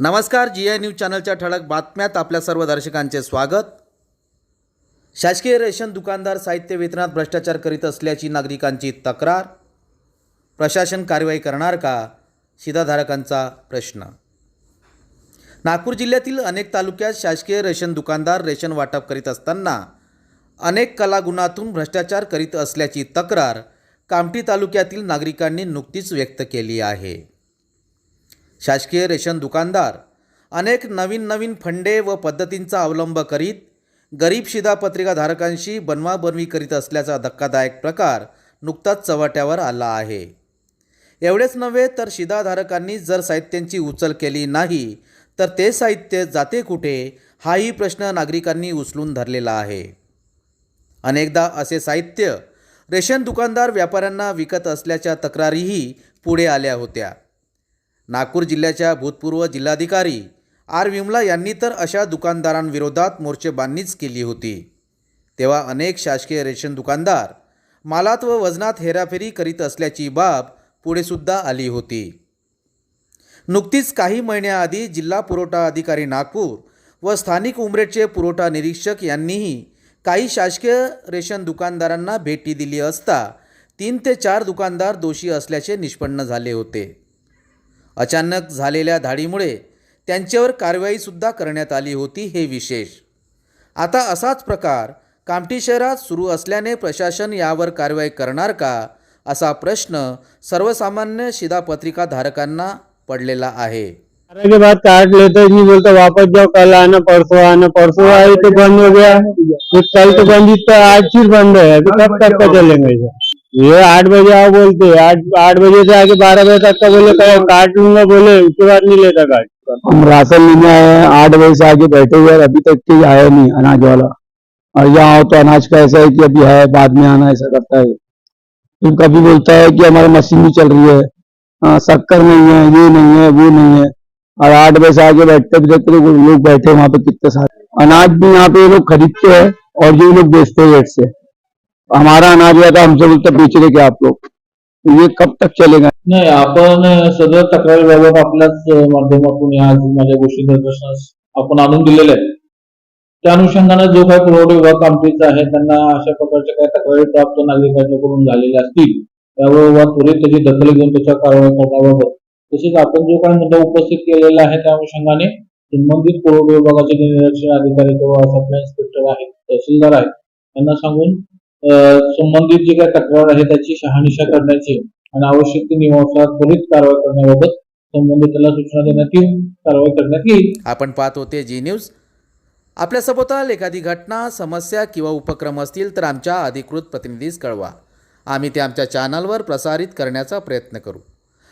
नमस्कार जी I news चॅनलच्या ठळक बातम्यात आपल्या सर्व दर्शकांचे स्वागत. शासकीय रेशन दुकानदार साहित्य वितरणात भ्रष्टाचार करीत असल्याची नागरिकांची तक्रार. प्रशासन कारवाई करणार का? शिधाधारकांचा प्रश्न. नागपूर जिल्ह्यातील अनेक तालुक्यात शासकीय रेशन दुकानदार रेशन वाटप करीत असताना अनेक कलागुणातून भ्रष्टाचार करीत असल्याची तक्रार कामठी तालुक्यातील नागरिकांनी नुकतीच व्यक्त केली आहे. शासकीय रेशन दुकानदार अनेक नवीन नवीन फंडे व पद्धतींचा अवलंब करीत गरीब शिधापत्रिकाधारकांशी बनवाबनवी करीत असल्याचा धक्कादायक प्रकार नुकताच चव्हाट्यावर आला आहे. एवढेच नव्हे तर शिधाधारकांनी जर साहित्यांची उचल केली नाही तर ते साहित्य जाते कुठे हाही प्रश्न नागरिकांनी उचलून धरलेला आहे. अनेकदा असे साहित्य रेशन दुकानदार व्यापाऱ्यांना विकत असल्याच्या तक्रारीही पुढे आल्या होत्या. नागपूर जिल्ह्याच्या भूतपूर्व जिल्हाधिकारी आर विमला यांनी तर अशा दुकानदारांविरोधात मोर्चेबांधणीच केली होती. तेव्हा अनेक शासकीय रेशन दुकानदार मालात व वजनात हेराफेरी करीत असल्याची बाब पुढेसुद्धा आली होती. नुकतीच काही महिन्याआधी जिल्हा पुरवठा अधिकारी नागपूर व स्थानिक उमरेडचे पुरवठा निरीक्षक यांनीही काही शासकीय रेशन दुकानदारांना भेटी दिली असता तीन ते चार दुकानदार दोषी असल्याचे निष्पन्न झाले होते. अचानक झालेल्या धाडीमुळे त्यांच्यावर कारवाईसुद्धा करण्यात आली होती हे विशेष. आता असाच प्रकार कामठी शहरात सुरू असल्याने प्रशासन यावर कारवाई करणार का असा प्रश्न सर्वसामान्य शिधापत्रिकाधारकांना पडलेला आहे. अरे के बाद काट लेते नहीं बोलते वापस जाओ कल आना परसों आना परसों आए तो बंद हो गया। फिर कल तो बंद ही था आज फिर बंद है अभी कब तक का चलेंगे ये? आठ बजे आओ बोलते आठ आठ बजे से आके बारह बजे तक का बोले कल काट लूँगा बोले उसके बाद नहीं लेता काट। हम राशन लेने आए हैं आठ बजे से आके बैठे हुए अभी तक कोई आया नहीं अनाज वाला। और यहाँ आओ तो अनाज का ऐसा है कि अभी है बाद में आना ऐसा करता है। फिर कभी बोलता है कि हमारी मशीन नहीं चल रही है। हाँ, शक्कर नहीं है ये नहीं है वो नहीं है। और आठ बजे आगे बैठते भी देखते लोग बैठे वहाँ पे कितने सारे। अनाज भी यहाँ पे ये लोग खरीदते हैं और ये लोग बेचते हैं रेट से। हमारा अनाज था हमसे बोलते बेच रहे आप लोग। तो ये कब तक चलेगा? नाही आपण सदर तक्रारीबाबत आपल्याच माध्यमातून या माझ्या गोष्टी निदर्शनास आपण आणून दिलेले आहेत त्या अनुषंगाने जो काही पुरवठा विभाग कामठीचा आहे त्यांना अशा प्रकारच्या काही तक्रारी प्राप्त नागरिकांच्याकडून झालेल्या असतील त्यावर त्वरित त्याची दखल घेऊन त्याच्या कारवाई करण्याबाबत तसेच आपण जो काही मुद्दा उपस्थित केलेला आहे त्या अनुषंगाने संबंधित पुरवठा विभागाचे निरीक्षण अधिकारी किंवा सप्लाय इन्स्पेक्टर आहेत तहसीलदार आहेत त्यांना सांगून संबंधित जी काही तक्रार आहे त्याची शहानिशा करण्याची आणि आवश्यक ती नियमानुसार त्वरित कारवाई करण्याबाबत संबंधितांना सूचना देण्यात येईल कारवाई करण्यात येईल. आपण पाहत होते जी न्यूज. आपल्या सभोवताल एखादी घटना समस्या किंवा उपक्रम असतील तर आमच्या अधिकृत प्रतिनिधीस कळवा. आम्ही ते आमच्या चॅनलवर प्रसारित करण्याचा प्रयत्न करू.